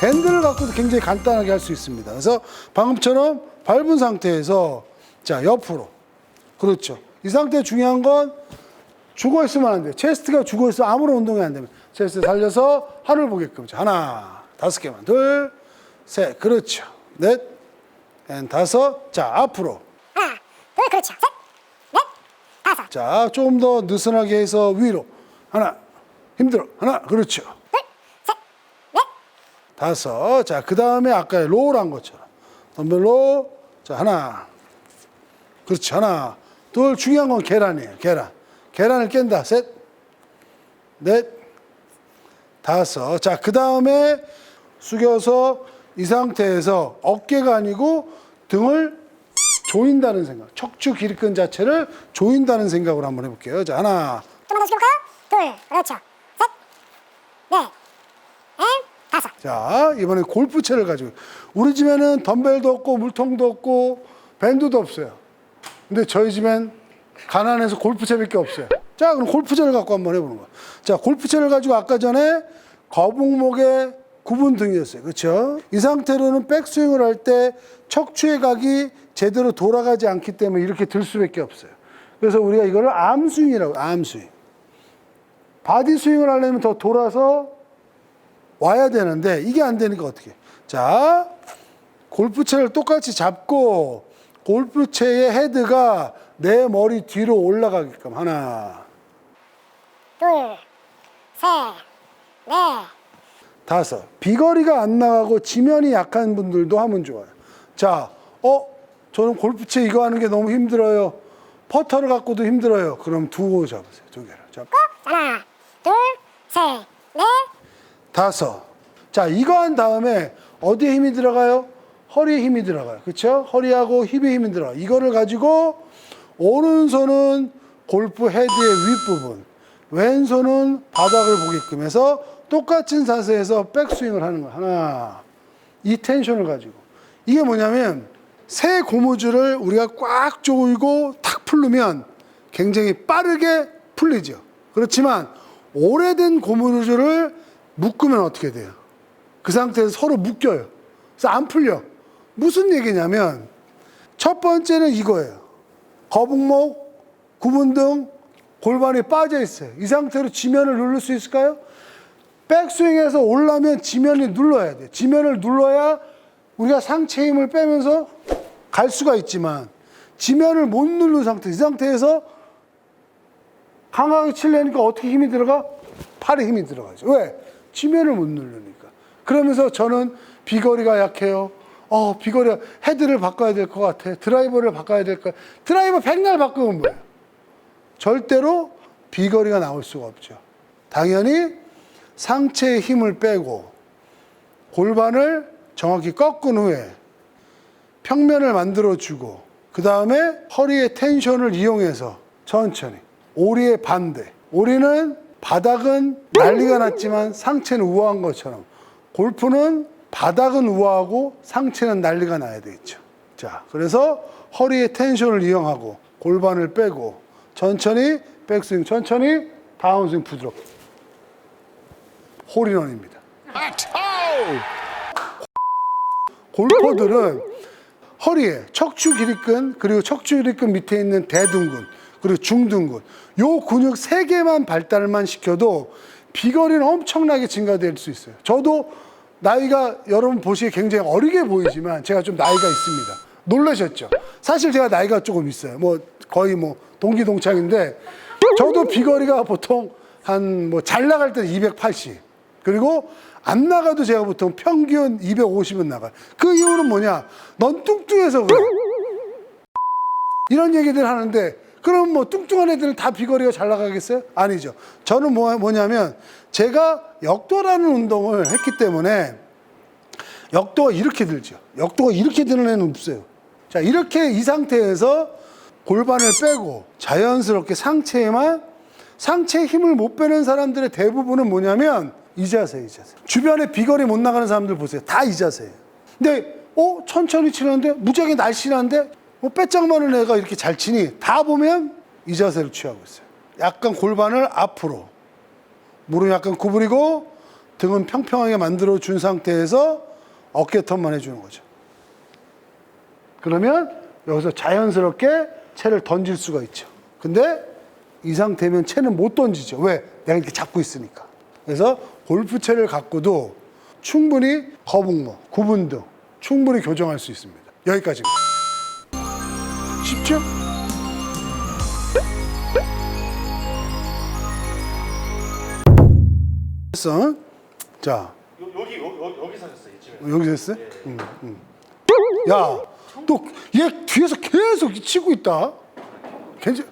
밴드를 갖고도 굉장히 간단하게 할 수 있습니다. 그래서 방금처럼 밟은 상태에서 자 옆으로. 그렇죠. 이 상태 중요한 건 죽어 있으면 안 돼요. 체스트가 죽어 있어 아무런 운동이 안 되면 체스트 살려서 하늘 보게끔. 자, 하나 다섯 개만. 둘 셋. 그렇죠. 넷 앤 다섯. 자 앞으로. 하나, 둘, 그렇죠. 셋, 넷, 다섯, 자 조금 더 느슨하게 해서 위로. 하나 힘들어. 하나 그렇죠 다섯. 자 그 다음에 아까 로우를 한 것처럼. 덤벨로 자 하나. 그렇지 하나. 둘 중요한 건 계란이에요 계란. 계란을 깬다. 셋 넷. 다섯. 자 그 다음에 숙여서 이 상태에서 어깨가 아니고 등을 조인다는 생각. 척추 기립근 자체를 조인다는 생각으로 한번 해볼게요. 자 하나. 좀만 더 시켜볼까요? 둘, 그렇죠. 셋, 넷. 자, 이번에 골프채를 가지고 우리 집에는 덤벨도 없고 물통도 없고 밴드도 없어요. 근데 저희 집엔 가난해서 골프채밖에 없어요. 자, 그럼 골프채를 갖고 한번 해보는 거야. 자, 골프채를 가지고 아까 전에 거북목의 구분 등이었어요. 그렇죠? 이 상태로는 백스윙을 할 때 척추의 각이 제대로 돌아가지 않기 때문에 이렇게 들 수밖에 없어요. 그래서 우리가 이거를 암스윙이라고 암스윙. 바디 스윙을 하려면 더 돌아서 와야 되는데 이게 안 되니까 어떻게? 자, 골프채를 똑같이 잡고 골프채의 헤드가 내 머리 뒤로 올라가게끔 하나, 둘, 셋, 넷, 다섯. 비거리가 안 나가고 지면이 약한 분들도 하면 좋아요. 자, 어, 저는 골프채 이거 하는 게 너무 힘들어요. 퍼터를 갖고도 힘들어요. 그럼 두고 잡으세요. 두 개를. 잡. 하나, 둘, 셋, 넷, 다섯. 자, 이거 한 다음에 어디에 힘이 들어가요? 허리에 힘이 들어가요. 그렇죠? 허리하고 힙에 힘이 들어가요. 이거를 가지고 오른손은 골프 헤드의 윗부분, 왼손은 바닥을 보게끔 해서 똑같은 자세에서 백스윙을 하는 거예요. 하나. 이 텐션을 가지고. 이게 뭐냐면 새 고무줄을 우리가 꽉 조이고 탁 풀르면 굉장히 빠르게 풀리죠. 그렇지만 오래된 고무줄을 묶으면 어떻게 돼요? 그 상태에서 서로 묶여요. 그래서 안 풀려. 무슨 얘기냐면 첫 번째는 이거예요. 거북목, 구분등, 골반이 빠져 있어요. 이 상태로 지면을 누를 수 있을까요? 백스윙에서 올라면 지면이 눌러야 돼. 지면을 눌러야 우리가 상체 힘을 빼면서 갈 수가 있지만 지면을 못 누른 상태, 이 상태에서 강하게 치려니까 어떻게 힘이 들어가? 팔에 힘이 들어가죠. 왜? 지면을 못 누르니까. 그러면서 저는 비거리가 약해요. 어, 비거리가 헤드를 바꿔야 될 것 같아. 드라이버를 바꿔야 될 것 같아. 드라이버 백날 바꾸면 뭐예요? 절대로 비거리가 나올 수가 없죠. 당연히 상체의 힘을 빼고 골반을 정확히 꺾은 후에 평면을 만들어 주고 그 다음에 허리의 텐션을 이용해서 천천히 오리의 반대 오리는 바닥은 난리가 났지만 상체는 우아한 것처럼 골프는 바닥은 우아하고 상체는 난리가 나야 되겠죠. 자 그래서 허리의 텐션을 이용하고 골반을 빼고 천천히 백스윙 천천히 다운스윙 부드럽게. 홀인원입니다. 골퍼들은 허리에 척추 기립근 그리고 척추 기립근 밑에 있는 대둔근 그리고 중둔근 요 근육 세 개만 발달만 시켜도 비거리는 엄청나게 증가될 수 있어요. 저도 나이가 여러분 보시기에 굉장히 어리게 보이지만 제가 좀 나이가 있습니다. 놀라셨죠? 사실 제가 나이가 조금 있어요. 뭐 거의 뭐 동기 동창인데 저도 비거리가 보통 한 뭐 잘 나갈 때 280. 그리고 안 나가도 제가 보통 평균 250은 나가요. 그 이유는 뭐냐? 넌 뚱뚱해서 그래. 이런 얘기들 하는데 그럼 뭐 뚱뚱한 애들은 다 비거리가 잘 나가겠어요? 아니죠. 저는 뭐, 뭐냐면 제가 역도라는 운동을 했기 때문에 역도가 이렇게 들죠. 역도가 이렇게 드는 애는 없어요. 자, 이렇게 이 상태에서 골반을 빼고 자연스럽게 상체에만 상체에 힘을 못 빼는 사람들의 대부분은 뭐냐면 이 자세, 이 자세. 주변에 비거리 못 나가는 사람들 보세요. 다 이 자세예요. 근데 어 천천히 치는데 무지하게 날씬한데 뭐 빼짝 많은 애가 이렇게 잘 치니 다 보면 이 자세를 취하고 있어요. 약간 골반을 앞으로 무릎 약간 구부리고 등은 평평하게 만들어 준 상태에서 어깨 턴만 해주는 거죠. 그러면 여기서 자연스럽게 채를 던질 수가 있죠. 근데 이 상태면 채는 못 던지죠. 왜? 내가 이렇게 잡고 있으니까. 그래서 골프 채를 갖고도 충분히 거북목, 구분 등 충분히 교정할 수 있습니다. 여기까지입니다. 쉽죠? 했어. 자, 요, 여기 여, 여, 여기 사셨어요 이쯤에. 여기서 했어? 응, 응. 야, 또 얘 뒤에서 계속 치고 있다. 괜찮?